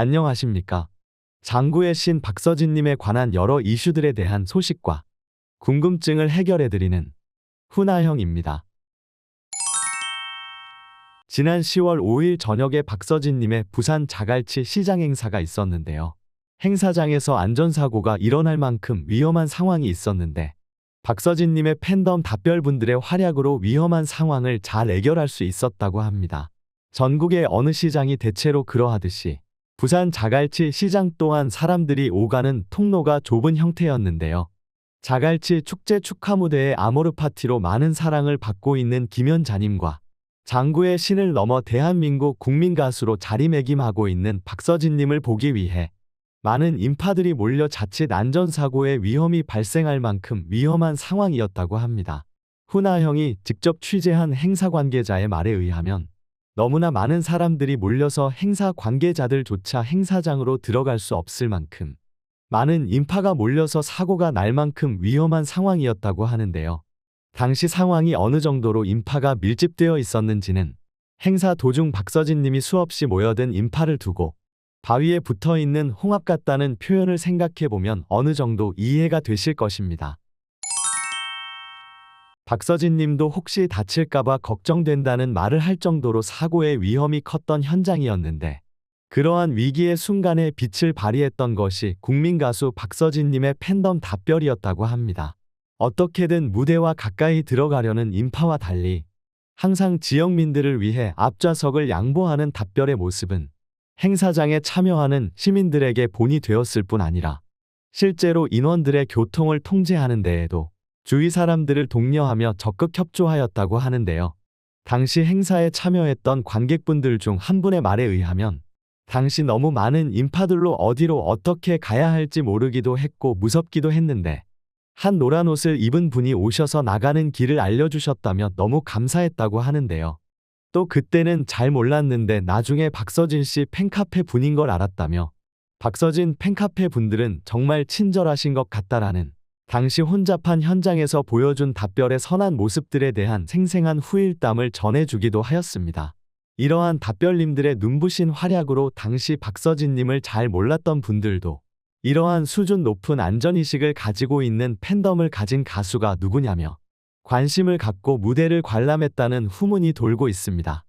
안녕하십니까. 장구의 신 박서진님에 관한 여러 이슈들에 대한 소식과 궁금증을 해결해드리는 훈아형입니다. 지난 10월 5일 저녁에 박서진님의 부산 자갈치 시장 행사가 있었는데요. 행사장에서 안전사고가 일어날 만큼 위험한 상황이 있었는데 박서진님의 팬덤 답별분들의 활약으로 위험한 상황을 잘 해결할 수 있었다고 합니다. 전국의 어느 시장이 대체로 그러하듯이 부산 자갈치 시장 또한 사람들이 오가는 통로가 좁은 형태였는데요. 자갈치 축제 축하 무대의 아모르 파티로 많은 사랑을 받고 있는 김연자님과 장구의 신을 넘어 대한민국 국민 가수로 자리매김하고 있는 박서진님을 보기 위해 많은 인파들이 몰려 자칫 안전사고의 위험이 발생할 만큼 위험한 상황이었다고 합니다. 훈아형이 직접 취재한 행사 관계자의 말에 의하면 너무나 많은 사람들이 몰려서 행사 관계자들조차 행사장으로 들어갈 수 없을 만큼 많은 인파가 몰려서 사고가 날 만큼 위험한 상황이었다고 하는데요. 당시 상황이 어느 정도로 인파가 밀집되어 있었는지는 행사 도중 박서진 님이 수없이 모여든 인파를 두고 바위에 붙어 있는 홍합 같다는 표현을 생각해 보면 어느 정도 이해가 되실 것입니다. 박서진 님도 혹시 다칠까봐 걱정된다는 말을 할 정도로 사고의 위험이 컸던 현장이었는데 그러한 위기의 순간에 빛을 발휘했던 것이 국민 가수 박서진 님의 팬덤 답별이었다고 합니다. 어떻게든 무대와 가까이 들어가려는 인파와 달리 항상 지역민들을 위해 앞좌석을 양보하는 답별의 모습은 행사장에 참여하는 시민들에게 본이 되었을 뿐 아니라 실제로 인원들의 교통을 통제하는 데에도 주위 사람들을 독려하며 적극 협조하였다고 하는데요. 당시 행사에 참여했던 관객분들 중 한 분의 말에 의하면 당시 너무 많은 인파들로 어디로 어떻게 가야 할지 모르기도 했고 무섭기도 했는데 한 노란 옷을 입은 분이 오셔서 나가는 길을 알려주셨다며 너무 감사했다고 하는데요. 또 그때는 잘 몰랐는데 나중에 박서진 씨 팬카페 분인 걸 알았다며 박서진 팬카페 분들은 정말 친절하신 것 같다라는 당시 혼잡한 현장에서 보여준 답별의 선한 모습들에 대한 생생한 후일담을 전해주기도 하였습니다. 이러한 답별님들의 눈부신 활약으로 당시 박서진님을 잘 몰랐던 분들도 이러한 수준 높은 안전의식을 가지고 있는 팬덤을 가진 가수가 누구냐며 관심을 갖고 무대를 관람했다는 후문이 돌고 있습니다.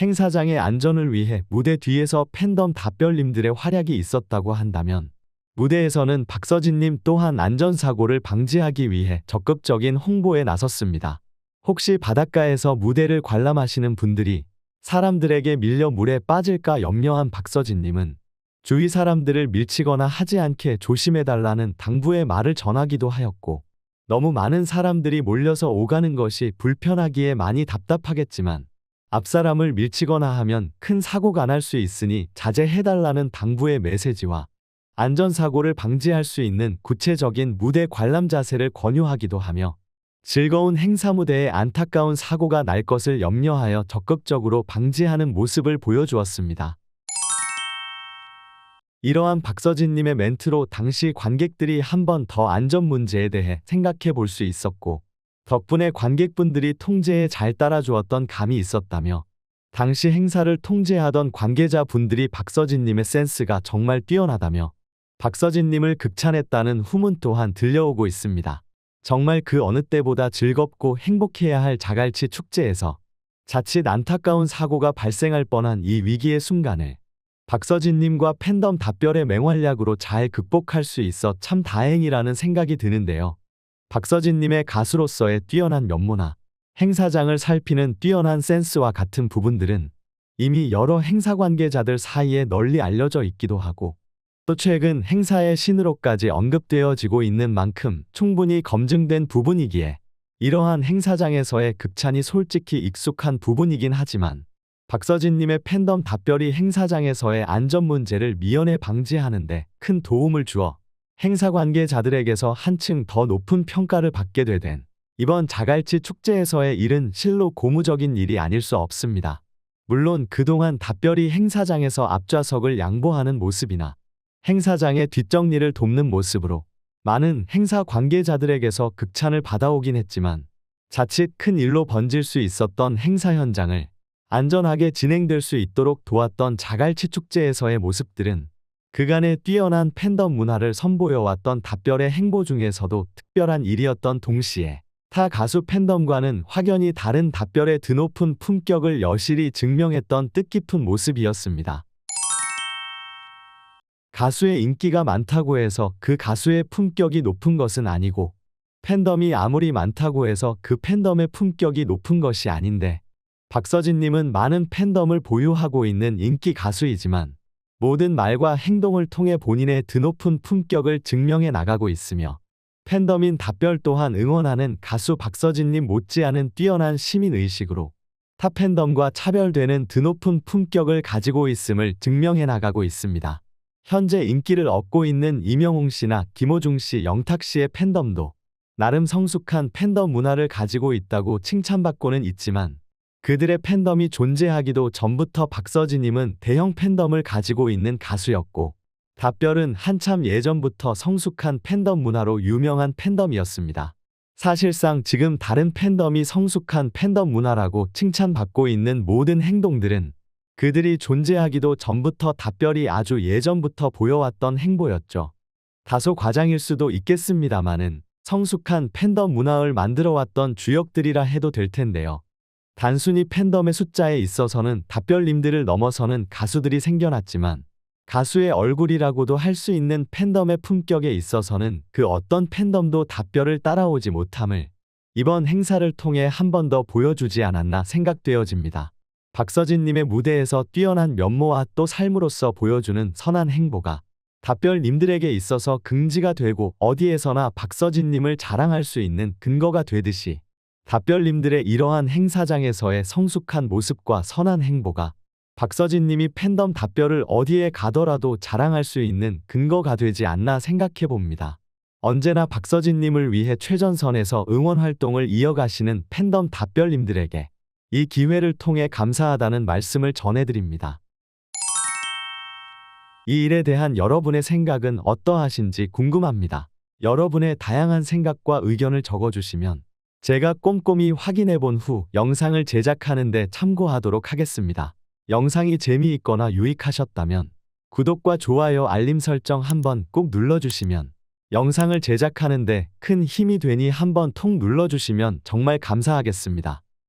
행사장의 안전을 위해 무대 뒤에서 팬덤 답별님들의 활약이 있었다고 한다면 무대에서는 박서진님 또한 안전사고를 방지하기 위해 적극적인 홍보에 나섰습니다. 혹시 바닷가에서 무대를 관람하시는 분들이 사람들에게 밀려 물에 빠질까 염려한 박서진님은 주위 사람들을 밀치거나 하지 않게 조심해달라는 당부의 말을 전하기도 하였고 너무 많은 사람들이 몰려서 오가는 것이 불편하기에 많이 답답하겠지만 앞사람을 밀치거나 하면 큰 사고가 날 수 있으니 자제해달라는 당부의 메시지와 안전사고를 방지할 수 있는 구체적인 무대 관람 자세를 권유하기도 하며 즐거운 행사 무대에 안타까운 사고가 날 것을 염려하여 적극적으로 방지하는 모습을 보여주었습니다. 이러한 박서진님의 멘트로 당시 관객들이 한 번 더 안전 문제에 대해 생각해 볼 수 있었고, 덕분에 관객분들이 통제에 잘 따라주었던 감이 있었다며, 당시 행사를 통제하던 관계자분들이 박서진님의 센스가 정말 뛰어나다며, 박서진님을 극찬했다는 후문 또한 들려오고 있습니다. 정말 그 어느 때보다 즐겁고 행복해야 할 자갈치 축제에서 자칫 안타까운 사고가 발생할 뻔한 이 위기의 순간을 박서진님과 팬덤 답별의 맹활약으로 잘 극복할 수 있어 참 다행이라는 생각이 드는데요. 박서진님의 가수로서의 뛰어난 면모나 행사장을 살피는 뛰어난 센스와 같은 부분들은 이미 여러 행사 관계자들 사이에 널리 알려져 있기도 하고 또 최근 행사의 신으로까지 언급되어지고 있는 만큼 충분히 검증된 부분이기에 이러한 행사장에서의 극찬이 솔직히 익숙한 부분이긴 하지만 박서진님의 팬덤 답별이 행사장에서의 안전 문제를 미연에 방지하는데 큰 도움을 주어 행사 관계자들에게서 한층 더 높은 평가를 받게 되된 이번 자갈치 축제에서의 일은 실로 고무적인 일이 아닐 수 없습니다. 물론 그동안 답별이 행사장에서 앞좌석을 양보하는 모습이나 행사장의 뒷정리를 돕는 모습으로 많은 행사 관계자들에게서 극찬을 받아오긴 했지만 자칫 큰 일로 번질 수 있었던 행사 현장을 안전하게 진행될 수 있도록 도왔던 자갈치 축제에서의 모습들은 그간의 뛰어난 팬덤 문화를 선보여왔던 답별의 행보 중에서도 특별한 일이었던 동시에 타 가수 팬덤과는 확연히 다른 답별의 드높은 품격을 여실히 증명했던 뜻깊은 모습이었습니다. 가수의 인기가 많다고 해서 그 가수의 품격이 높은 것은 아니고 팬덤이 아무리 많다고 해서 그 팬덤의 품격이 높은 것이 아닌데 박서진님은 많은 팬덤을 보유하고 있는 인기 가수이지만 모든 말과 행동을 통해 본인의 드높은 품격을 증명해 나가고 있으며 팬덤인 답별 또한 응원하는 가수 박서진님 못지않은 뛰어난 시민의식으로 타 팬덤과 차별되는 드높은 품격을 가지고 있음을 증명해 나가고 있습니다. 현재 인기를 얻고 있는 이명웅 씨나 김호중 씨, 영탁 씨의 팬덤도 나름 성숙한 팬덤 문화를 가지고 있다고 칭찬받고는 있지만 그들의 팬덤이 존재하기도 전부터 박서진님은 대형 팬덤을 가지고 있는 가수였고 답별은 한참 예전부터 성숙한 팬덤 문화로 유명한 팬덤이었습니다. 사실상 지금 다른 팬덤이 성숙한 팬덤 문화라고 칭찬받고 있는 모든 행동들은 그들이 존재하기도 전부터 답별이 아주 예전부터 보여왔던 행보였죠. 다소 과장일 수도 있겠습니다마는 성숙한 팬덤 문화를 만들어왔던 주역들이라 해도 될 텐데요. 단순히 팬덤의 숫자에 있어서는 답별님들을 넘어서는 가수들이 생겨났지만 가수의 얼굴이라고도 할 수 있는 팬덤의 품격에 있어서는 그 어떤 팬덤도 답별을 따라오지 못함을 이번 행사를 통해 한 번 더 보여주지 않았나 생각되어집니다. 박서진님의 무대에서 뛰어난 면모와 또 삶으로서 보여주는 선한 행보가 답별님들에게 있어서 긍지가 되고 어디에서나 박서진님을 자랑할 수 있는 근거가 되듯이 답별님들의 이러한 행사장에서의 성숙한 모습과 선한 행보가 박서진님이 팬덤 답별을 어디에 가더라도 자랑할 수 있는 근거가 되지 않나 생각해 봅니다. 언제나 박서진님을 위해 최전선에서 응원 활동을 이어가시는 팬덤 답별님들에게 이 기회를 통해 감사하다는 말씀을 전해드립니다. 이 일에 대한 여러분의 생각은 어떠하신지 궁금합니다. 여러분의 다양한 생각과 의견을 적어주시면 제가 꼼꼼히 확인해 본 후 영상을 제작하는 데 참고하도록 하겠습니다. 영상이 재미있거나 유익하셨다면 구독과 좋아요 알림 설정 한번 꼭 눌러주시면 영상을 제작하는 데 큰 힘이 되니 한번 통 눌러주시면 정말 감사하겠습니다.